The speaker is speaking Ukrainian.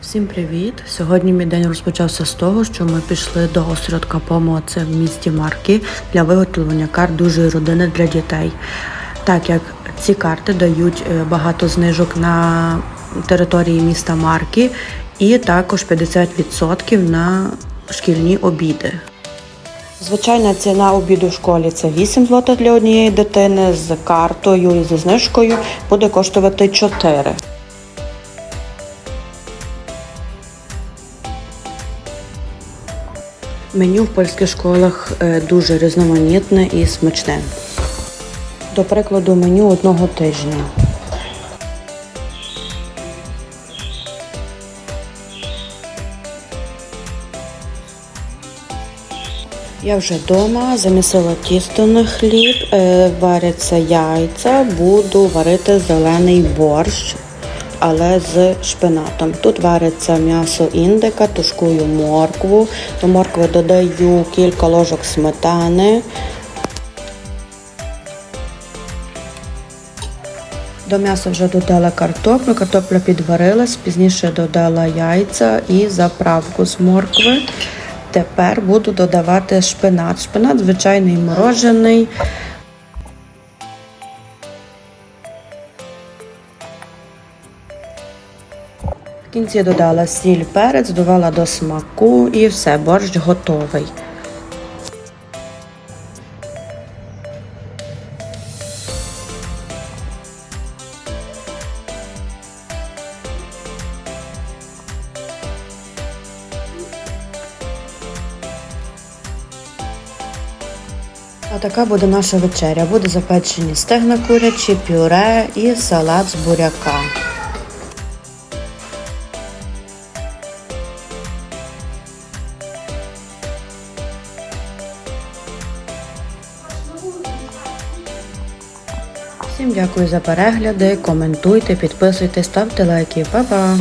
Всім привіт! Сьогодні мій день розпочався з того, що ми пішли до осередка ПОМО, це в місті Марки, для виготовлення карт дуже родини для дітей. Так як ці карти дають е, багато знижок на території міста Марки і також 50% на шкільні обіди. Звичайна ціна обіду в школі це 8 злотих для однієї дитини з картою і зі знижкою буде коштувати 4. Меню в польських школах е, дуже різноманітне і смачне. До прикладу, меню одного тижня. Я вже вдома замісила тісто на хліб, е, варяться яйця, буду варити зелений борщ, але з шпинатом. Тут вариться м'ясо індика, тушкую моркву. До моркви додаю кілька ложок сметани. До м'яса вже додала картоплю, картопля підварилась, пізніше додала яйця і заправку з моркви. Тепер буду додавати шпинат. Шпинат звичайний морожений. Кінці додала сіль, перець, додала до смаку і все, борщ готовий. А така буде наша вечеря. Буде запечені стегна курячі, пюре і салат з буряка. Всім дякую за перегляди, коментуйте, підписуйте, ставте лайки. Па-па!